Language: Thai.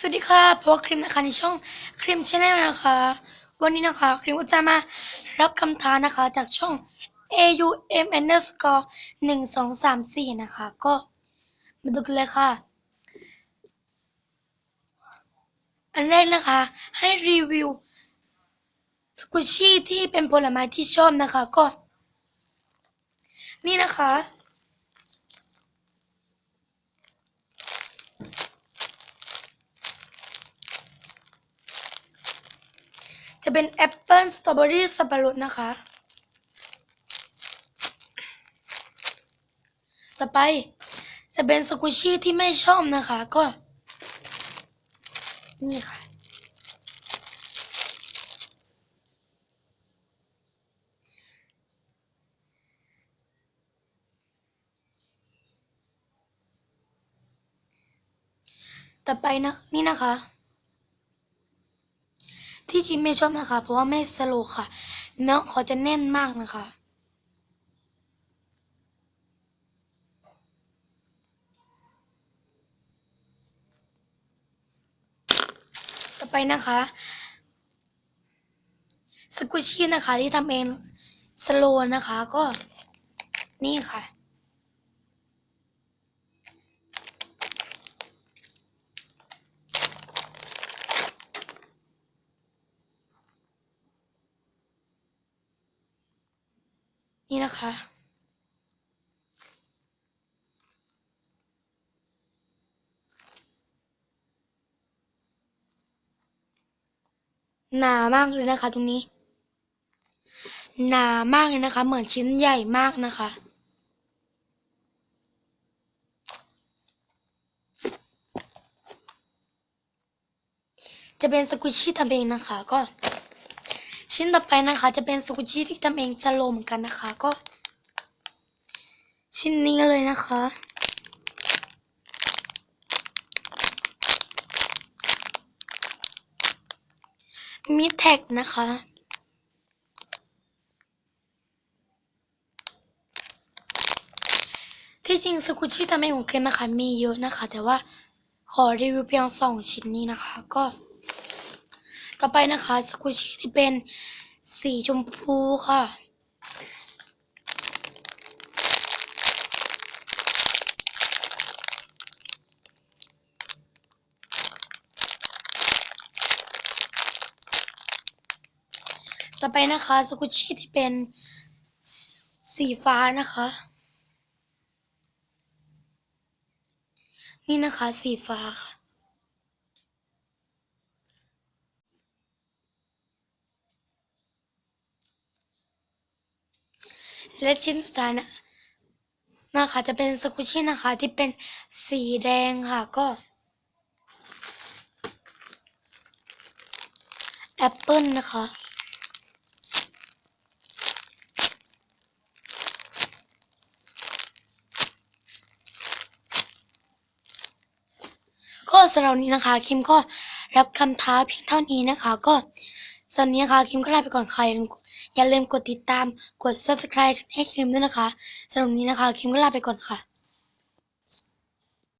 สวัสดีค่ะพบครีมนะคะในช่องครีมชาแนลนะคะ วันนี้นะคะครีมก็จะมารับคำท้านะคะจากช่อง AUM underscore หนึ่งสองสามสี่นะคะ ก็มาดูกันเลยค่ะ อันแรกนะคะ ให้รีวิวสกุชชี่ที่เป็นผลไม้ที่ชอบนะคะ ก็ นี่นะคะ จะเป็นแอปเปิลสตรอเบอรี่สับปะรดนะคะ ต่อไปจะเป็นสกุชี่ที่ไม่ชอบนะคะ ก็ นี่ค่ะ ต่อไปนะ นี่นะคะ ที่คิมไม่ชอบนะคะ เพราะว่าไม่สโลค่ะ เนื้อเขาจะแน่นมากนะคะ ต่อไปนะคะสกุชชี่นะคะที่ทำเองสโลนะคะก็นี่ค่ะ นี่นะคะ หนามากเลยนะคะ ตรงนี้ หนามากเลยนะคะ เหมือนชิ้นใหญ่มากนะคะจะเป็นสกุชชี่ทำเองนะคะ ก็ ชิ้นต่อไปนะคะ จะเป็นสกุชชี่ที่ทำเองสโลเหมือนกันนะคะ ก็ ชิ้นนี้เลยนะคะมีแท็กนะคะ ที่จริงสกุชชี่ทำเองของเครมนะคะมีเยอะนะคะ แต่ว่าขอรีวิวเพียงสองชิ้นนี้นะคะ ก็ ต่อไปนะคะสกุชชี่ที่เป็นสีชมพูค่ะ ต่อไปนะคะสกุชชี่ที่เป็นสีฟ้านะคะ นี่นะคะสีฟ้าค่ะ และชิ้นสุดท้ายนะนะคะจะเป็นสกุชี่นะคะที่เป็นสีแดงค่ะก็แอปเปิลนะคะก็สำหรับนี้นะคะ คิมก็รับคำท้าเพียงเท่านี้นะคะ ก็สำหรับนนี้นะคะ คิมก็ลาไปก่อนใคร อย่าลืมกดติดตามกด subscribe ให้คิมด้วยนะคะสำหรับวันนี้นะคะคิมก็ลาไปก่อนค่ะ